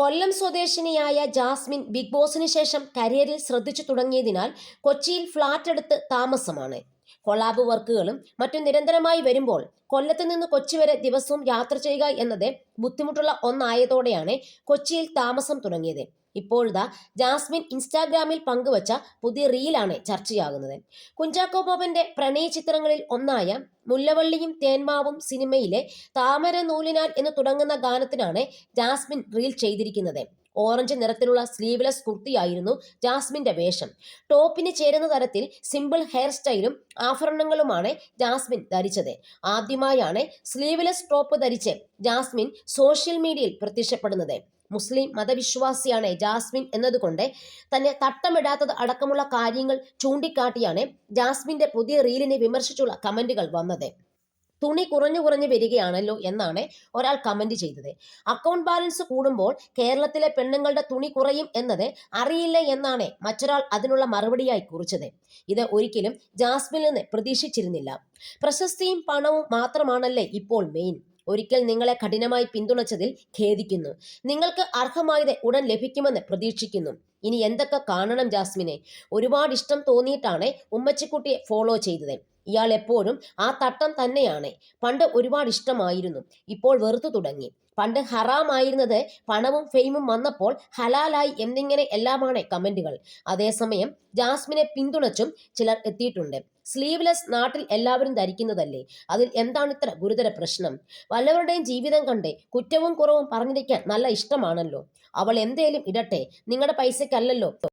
കൊല്ലം സ്വദേശിനിയായ Jasmine big ബോസിന് ശേഷം കരിയറിൽ ശ്രദ്ധിച്ചു തുടങ്ങിയതിനാൽ കൊച്ചിയിൽ ഫ്ളാറ്റ് എടുത്ത് താമസമാണ്. കൊളാബ് വർക്കുകളും മറ്റും നിരന്തരമായി വരുമ്പോൾ കൊല്ലത്ത് നിന്ന് കൊച്ചി വരെ ദിവസവും യാത്ര ചെയ്യുക എന്നത് ബുദ്ധിമുട്ടുള്ള ഒന്നായതോടെയാണ് കൊച്ചിയിൽ താമസം തുടങ്ങിയത്. ഇപ്പോഴിതാ ജാസ്മിൻ ഇൻസ്റ്റാഗ്രാമിൽ പങ്കുവച്ച പുതിയ റീലാണ് ചർച്ചയാകുന്നത്. കുഞ്ചാക്കോ ബോബന്റെ പ്രണയ ചിത്രങ്ങളിൽ ഒന്നായ മുല്ലവള്ളിയും തേന്മാവും സിനിമയിലെ താമര നൂലിനാൽ എന്ന് തുടങ്ങുന്ന ഗാനത്തിനാണ് ജാസ്മിൻ റീൽ ചെയ്തിരിക്കുന്നത്. ഓറഞ്ച് നിറത്തിലുള്ള സ്ലീവ്ലെസ് കുർത്തിയായിരുന്നു ജാസ്മിന്റെ വേഷം. ടോപ്പിന് ചേരുന്ന തരത്തിൽ സിമ്പിൾ ഹെയർ സ്റ്റൈലും ആഭരണങ്ങളുമാണ് ജാസ്മിൻ ധരിച്ചത്. ആദ്യമായാണ് സ്ലീവ്ലെസ് ടോപ്പ് ധരിച്ച് ജാസ്മിൻ സോഷ്യൽ മീഡിയയിൽ പ്രത്യക്ഷപ്പെടുന്നത്. മുസ്ലിം മതവിശ്വാസിയാണ് ജാസ്മിൻ എന്നതുകൊണ്ട് തന്നെ തട്ടമിടാത്തത് അടക്കമുള്ള കാര്യങ്ങൾ ചൂണ്ടിക്കാട്ടിയാണ് ജാസ്മിന്റെ പുതിയ റീലിനെ വിമർശിച്ചുള്ള കമന്റുകൾ വന്നത്. തുണി കുറഞ്ഞു കുറഞ്ഞു വരികയാണല്ലോ എന്നാണ് ഒരാൾ കമന്റ് ചെയ്തത്. അക്കൗണ്ട് ബാലൻസ് കൂടുമ്പോൾ കേരളത്തിലെ പെണ്ണുങ്ങളുടെ തുണി കുറയും എന്നത് അറിയില്ല എന്നാണ് മറ്റൊരാൾ അതിനുള്ള മറുപടിയായി കുറിച്ചത്. ഇത് ഒരിക്കലും ജാസ്മിൽ നിന്ന് പ്രതീക്ഷിച്ചിരുന്നില്ല. പ്രശസ്തിയും പണവും മാത്രമാണല്ലേ ഇപ്പോൾ മെയിൻ ഒരിക്കൽ നിങ്ങളെ കഠിനമായി പിന്തുണച്ചതിൽ ഖേദിക്കുന്നു. നിങ്ങൾക്ക് അർഹമായത് ഉടൻ ലഭിക്കുമെന്ന് പ്രതീക്ഷിക്കുന്നു. ഇനി എന്തൊക്കെ കാണണം ജാസ്മിനെ? ഒരുപാട് ഇഷ്ടം തോന്നിയിട്ടാണ് ഉമ്മച്ചിക്കുട്ടിയെ ഫോളോ ചെയ്തത്. ഇയാൾ എപ്പോഴും ആ തട്ടം തന്നെയാണ്. പണ്ട് ഒരുപാട് ഇഷ്ടമായിരുന്നു. ഇപ്പോൾ വെറുത്തു തുടങ്ങി. പണ്ട് ഹറാമായിരുന്നത് പണവും ഫെയിമും വന്നപ്പോൾ ഹലാലായി എന്നിങ്ങനെ എല്ലാമാണ് കമന്റുകൾ അതേസമയം ജാസ്മിനെ പിന്തുണച്ചും ചിലർ എത്തിയിട്ടുണ്ട്. സ്ലീവ്ലെസ് നാട്ടിൽ എല്ലാവരും ധരിക്കുന്നതല്ലേ? അതിൽ എന്താണ് ഇത്ര ഗുരുതര പ്രശ്നം? വല്ലവരുടെയും ജീവിതം കണ്ടേ കുറ്റവും കുറവും പറഞ്ഞിരിക്കാൻ നല്ല ഇഷ്ടമാണല്ലോ. അവൾ എന്തേലും ഇടട്ടെ? നിങ്ങളുടെ പൈസക്കല്ലല്ലോ.